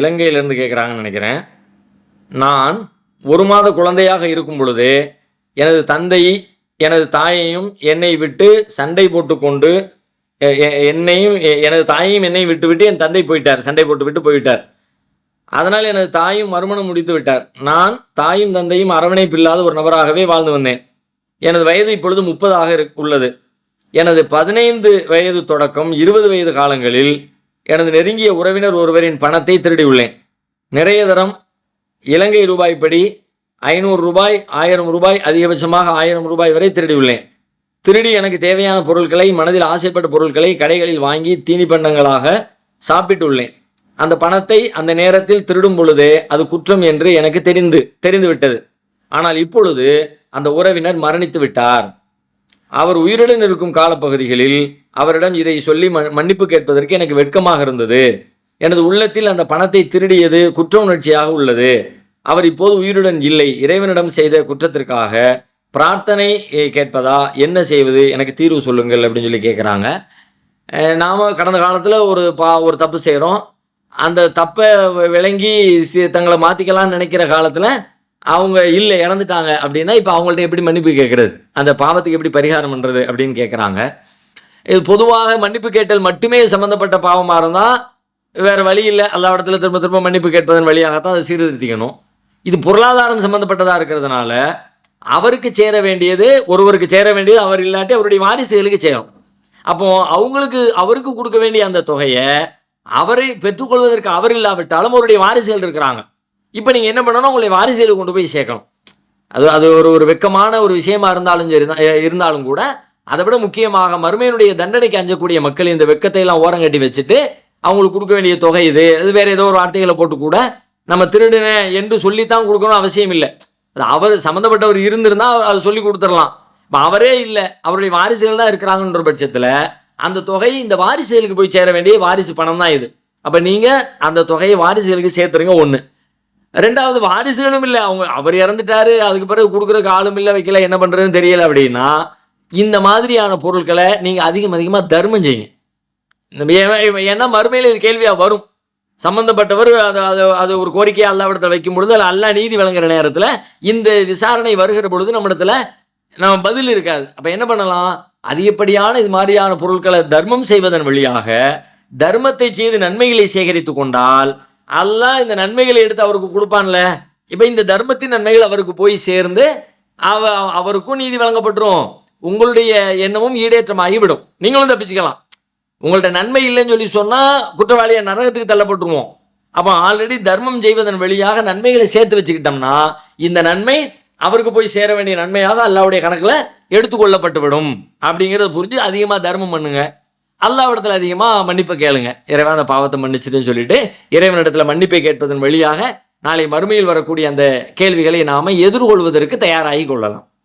இலங்கையிலேருந்து கேட்குறாங்கன்னு நினைக்கிறேன். நான் ஒரு மாத குழந்தையாக இருக்கும் பொழுது எனது தந்தை எனது தாயையும் என்னை விட்டு சண்டை போட்டுக்கொண்டு என்னையும் எனது தாயையும் என்னையும் விட்டு விட்டு என் தந்தை போயிட்டார். சண்டை போட்டு விட்டு போயிட்டார். அதனால் எனது தாயும் மறுமணம் முடித்து விட்டார். நான் தாயும் தந்தையும் அரவணைப்பில்லாத ஒரு நபராகவே வாழ்ந்து வந்தேன். எனது வயது இப்பொழுது முப்பதாக இரு- உள்ளது. எனது பதினைந்து வயது தொடக்கம் இருபது வயது காலங்களில் எனது நெருங்கிய உறவினர் ஒருவரின் பணத்தை திருடியுள்ளேன். நிறைய தரம் இலங்கை ரூபாய்ப்படி ஐநூறு ரூபாய் ஆயிரம் ரூபாய் அதிகபட்சமாக ஆயிரம் ரூபாய் வரை திருடியுள்ளேன். திருடி எனக்கு தேவையான பொருட்களை மனதில் ஆசைப்பட்ட பொருட்களை கடைகளில் வாங்கி தீனி பண்டங்களாக சாப்பிட்டுள்ளேன். அந்த பணத்தை அந்த நேரத்தில் திருடும் பொழுது அது குற்றம் என்று எனக்கு தெரிந்து தெரிந்துவிட்டது. ஆனால் இப்பொழுது அந்த உறவினர் மரணித்து விட்டார் அவர் உயிருடன் இருக்கும் காலப்பகுதிகளில் அவரிடம் இதை சொல்லி மன்னிப்பு கேட்பதற்கு எனக்கு வெட்கமாக இருந்தது. எனது உள்ளத்தில் அந்த பணத்தை திருடியது குற்ற உணர்ச்சியாக உள்ளது. அவர் இப்போது உயிருடன் இல்லை. இறைவனிடம் செய்த குற்றத்திற்காக பிரார்த்தனை கேட்பதா? என்ன செய்வது? எனக்கு தீர்வு சொல்லுங்கள் அப்படின்னு சொல்லி கேட்குறாங்க. நாம் கடந்த காலத்தில் ஒரு பா ஒரு தப்பு செய்கிறோம் அந்த தப்பை விளங்கி தங்களை மாற்றிக்கலாம்னு நினைக்கிற காலத்தில் அவங்க இல்லை இறந்துட்டாங்க அப்படின்னா இப்போ அவங்கள்ட்ட எப்படி மன்னிப்பு கேட்குறது அந்த பாவத்துக்கு எப்படி பரிகாரம் பண்ணுறது அப்படின்னு கேட்குறாங்க இது பொதுவாக மன்னிப்பு கேட்டல் மட்டுமே சம்மந்தப்பட்ட பாவமாக இருந்தால் வேறு வழி இல்லை. எல்லா இடத்துல திரும்ப திரும்ப மன்னிப்பு கேட்பதன் வழியாகத்தான் அதை சீர்திருத்திக்கணும். இது பொருளாதாரம் சம்மந்தப்பட்டதாக இருக்கிறதுனால அவருக்கு சேர வேண்டியது ஒருவருக்கு சேர வேண்டியது அவர் இல்லாட்டி அவருடைய வாரிசுகளுக்கு சேரும். அப்போ அவங்களுக்கு அவருக்கு கொடுக்க வேண்டிய அந்த தொகையை அவரை பெற்றுக்கொள்வதற்கு அவர் இல்லாவிட்டாலும் அவருடைய வாரிசுகள் இருக்கிறாங்க. இப்போ நீங்கள் என்ன பண்ணணும் உங்களை வாரிசையில் கொண்டு போய் சேர்க்கணும். அது அது ஒரு ஒரு வெக்கமான ஒரு விஷயமா இருந்தாலும் சரி தான், இருந்தாலும் கூட அதை விட முக்கியமாக மறுமையினுடைய தண்டனைக்கு அஞ்சக்கூடிய மக்கள் இந்த வெக்கத்தை எல்லாம் ஓரங்கட்டி வச்சுட்டு அவங்களுக்கு கொடுக்க வேண்டிய தொகை இது அது வேற ஏதோ ஒரு வார்த்தைகளை போட்டு கூட நம்ம திருடின என்று சொல்லித்தான் கொடுக்கணும் அவசியம் இல்லை. அது அவர் சம்மந்தப்பட்டவர் இருந்திருந்தால் அது சொல்லி கொடுத்துடலாம். இப்போ அவரே இல்லை. அவருடைய வாரிசுகள் தான் இருக்கிறாங்கன்ற பட்சத்தில் அந்த தொகை இந்த வாரிசுகளுக்கு போய் சேர வேண்டிய வாரிசு பணம் தான் இது. அப்போ நீங்கள் அந்த தொகையை வாரிசுகளுக்கு சேர்த்துருங்க ஒன்று ரெண்டாவது வாரிசுகளும் இல்லை. அவங்க அவர் இறந்துட்டாரு அதுக்கு பிறகு கொடுக்குற ஆளும் இல்லை வைக்கல என்ன பண்ணுறதுன்னு தெரியல அப்படின்னா இந்த மாதிரியான பொருட்களை நீங்கள் அதிகம் அதிகமாக தர்மம் செய்யுங்க. இந்த ஏ- ஏன்னா மறுமையில் இது கேள்வியாக வரும். சம்பந்தப்பட்டவர் அது அது அது ஒரு கோரிக்கையை அல்லாவிடத்தில் வைக்கும் பொழுது அல்ல அல்லா நீதி வழங்குற நேரத்தில் இந்த விசாரணை வருகிற பொழுது நம்மிடத்துல நம்ம பதில் இருக்காது. அப்போ என்ன பண்ணலாம்? அதிகப்படியான இது மாதிரியான பொருட்களை தர்மம் செய்வதன் வழியாக தர்மத்தை செய்து நன்மைகளை சேகரித்து கொண்டால் அல்லாஹ் இந்த நன்மைகளை எடுத்து அவருக்கு கொடுப்பான்ல. இப்போ இந்த தர்மத்தின் நன்மைகள் அவருக்கு போய் சேர்ந்து அவ அவருக்கும் நீதி வழங்கப்பட்டுரும். உங்களுடைய எண்ணமும் ஈடேற்றமாகிவிடும். நீங்களும் தப்பிச்சுக்கலாம். உங்கள்ட்ட நன்மை இல்லைன்னு சொல்லி சொன்னால் குற்றவாளியை நரகத்துக்கு தள்ளப்பட்டுருவோம். அப்போ ஆல்ரெடி தர்மம் செய்வதன் வழியாக நன்மைகளை சேர்த்து வச்சுக்கிட்டோம்னா இந்த நன்மை அவருக்கு போய் சேர வேண்டிய நன்மையாக அல்லாவுடைய கணக்கில் எடுத்துக்கொள்ளப்பட்டு விடும் அப்படிங்கிறத புரிஞ்சு அதிகமாக தர்மம் பண்ணுங்கள் அல்லாவிடத்தில் அதிகமாக மன்னிப்பை கேளுங்க. இறைவன் அந்த பாவத்தை மன்னிச்சிட்டுன்னு சொல்லிட்டு இறைவனிடத்தில் மன்னிப்பை கேட்பதன் வழியாக நாளை மறுமையில் வரக்கூடிய அந்த கேள்விகளை நாம் எதிர்கொள்வதற்கு தயாராகி கொள்ளலாம்.